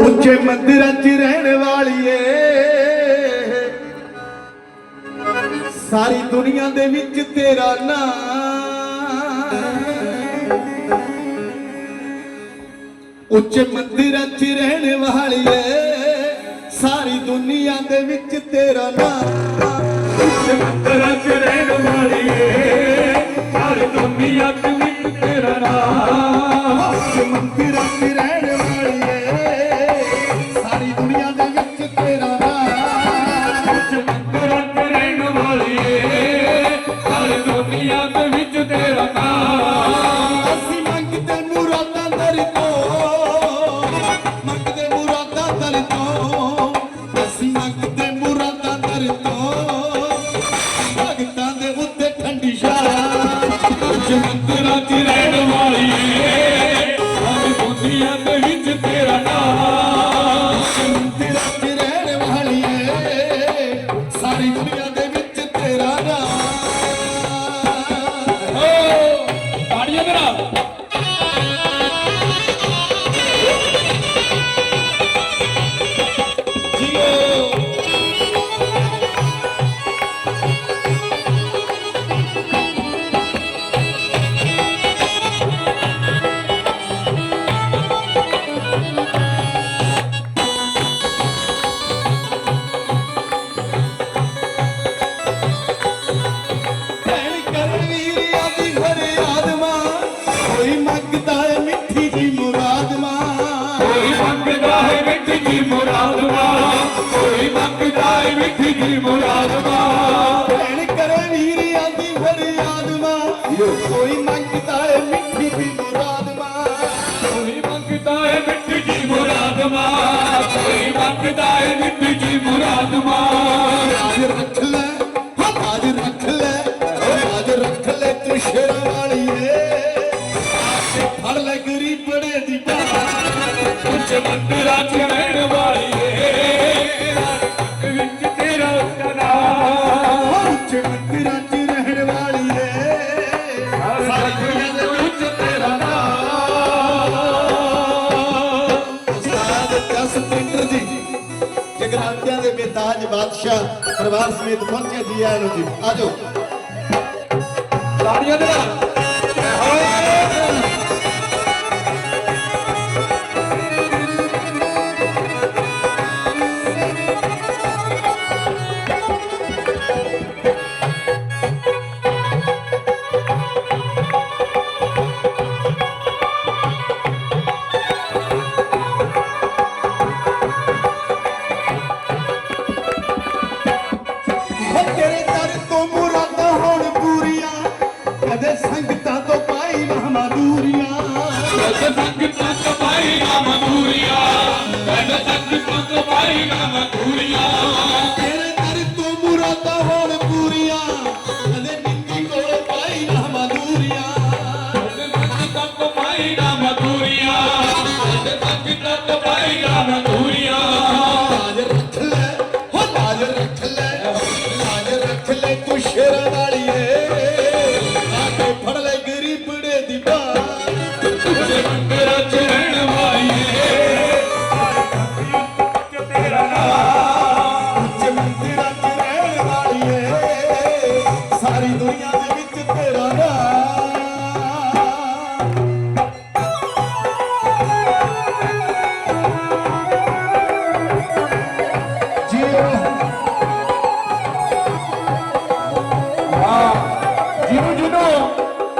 ਉੱਚੇ ਮੰਦਿਰਾਂ 'ਚ ਰਹਿਣ ਵਾਲੀਏ। ਸਾਰੀ ਦੁਨੀਆ ਦੇ ਵਿੱਚ ਤੇਰਾ ਨਾਮ ਉੱਚੇ ਮੰਦਿਰਾਂ 'ਚ ਰਹਿਣ ਵਾਲੀਏ। ਸਾਰੀ ਦੁਨੀਆ ਦੇ ਵਿੱਚ ਤੇਰਾ ਨਾਮ ਉੱਚੇ ਮੰਦਰਾਂ ਹੈ ਮਿੱਠੀ ਜੀ ਮੁਰਾਦ ਮਾਂ ਭੈਣ ਕਰ ਵੀਰਿਆ ਦੀ ਫਰਿਆਦ ਮਾਂ ਕੋਈ ਮੰਗਦਾ ਏ ਮਿੱਠੀ ਜੀ ਮੁਰਾਦ ਮਾਂ ਕੋਈ ਮੰਗਦਾ ਹੈ ਮਿੱਠੀ ਜੀ ਮੁਰਾਦ ਮਾਂ ਕੋਈ ਮੰਗਦਾ ਹੈ ਮਿੱਠੀ ਜੀ ਮੁਰਾਦ ਮਾਂ ਰਾਜ ਰੱਖ ਲੈ ਹਾਂ ਰਾਜ ਰੱਖ ਲੈ ਰਾਜ ਰੱਖ ਲੈ ਤੂੰ ਸ਼ੇਰ ਵਾਲੀਏ। ਆਕੇ ਫੜ ਲੈ ਗਰੀਬੜੇ ਦੀ ਜਗਰਾਤਿਆਂ ਬਾਦਸ਼ਾਹ ਪਰਿਵਾਰ ਸਮੇਤ ਪਹੁੰਚੇ ਜੀ ਆਇਆਂ ਨੂੰ ਜੀ। ਆਜੋ। ਤਾੜੀਆਂ ਦੇ ਨਾਲ ਤੇਰੇ ਦਰ ਤੋਂ ਮੁਰਾਦਾਂ ਹੋਣ ਪੂਰੀਆਂ। ਕਦੇ ਸੰਗਤਾਂ ਤੋਂ ਪਾਈ ਨਾ ਦੂਰੀਆਂ ਕਦ ਸੰਗਤਾਂ ਕਮਾਈ ਨਾ ਮਧੂਰੀਆਂ। ਕਦ ਸੰਗਤਾਂ ਕਮਾਈ ਨਾ ਮਧੂਰੀਆਂ। ਤੇਰੇ ਦਰ ਤੋਂ ਮੁਰਾਦਾਂ ਹੋਣ ਪੂਰੀਆਂ। ਕਦੇ ਨਿੱਕੀ ਕੋਲ ਪਾਈ ਨਾ ਦੂਰੀਆਂ ਕਦ ਸੰਗਤਾਂ ਕਮਾਈ ਨਾ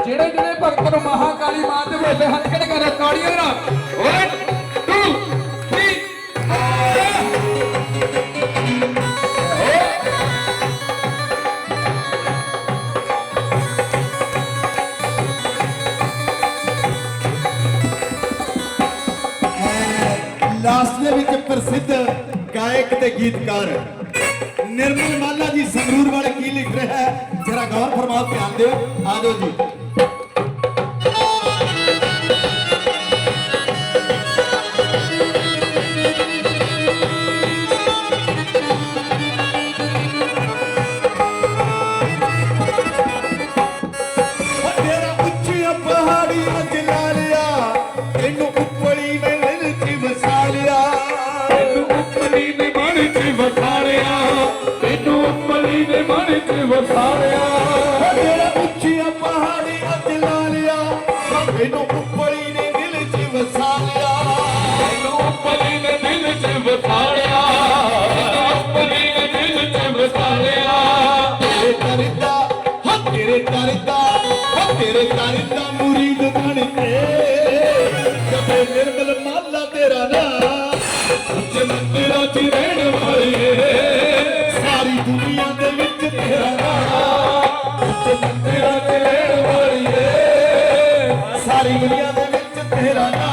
ਜਿਹੜੇ ਜਿਹੜੇ ਭਗਤ ਨੂੰ ਮਹਾਕਾਲੀ ਮਾਂ ਦੇ ਵੇਲੇ ਹੱਥ ਖੜੇ ਕਰ ਤਾੜੀਆਂ ਨਾਲ। 1 ਲਾਸਟ ਦੇ ਵਿੱਚ ਪ੍ਰਸਿੱਧ ਗਾਇਕ ਤੇ ਗੀਤਕਾਰ ਨਿਰਮਲ ਮਾਲਾ ਜੀ ਸੰਗਰੂਰ ਵਾਲੇ ਕੀ ਲਿਖ ਰਿਹਾ ਹੈ? ਜਰਾ ਗੌਰ ਫਰਮਾਓ, ਧਿਆਨ ਦਿਓ। ਆਜੋ ਜੀ। ਤੇਰਾ ਵਸਾਰਿਆ ਤੈਨੂੰ ਉਪਲੀ ਨੇ ਮਨ ਚ ਵਸਾਰਿਆ। ਤੈਨੂੰ ਉਪਲੀ ਨੇ ਮਨ ਚ ਵਸਾਰਿਆ। ਤੇਰਾ ਉੱਚੀਆਂ ਪਹਾੜੀਆਂ ਤੇ ਲਾ ਲਿਆ ਮੈਨੂੰ ਉਪਲੀ ਨੇ ਦਿਲ ਚ ਵਸਾਰਿਆ। ਤੈਨੂੰ ਉਪਲੀ ਨੇ ਦਿਲ ਚ ਵਸਾਰਿਆ। ਉਪਲੀ ਨੇ ਦਿਲ ਚ ਵਸਾਰਿਆ। ਤੇਰੇ ਕਰਦਾ ਹੱਥ ਤੇਰੇ ਕਰਦਾ ਹੱਥ ਤੇਰੇ ਕਰਦਾ ਦੇ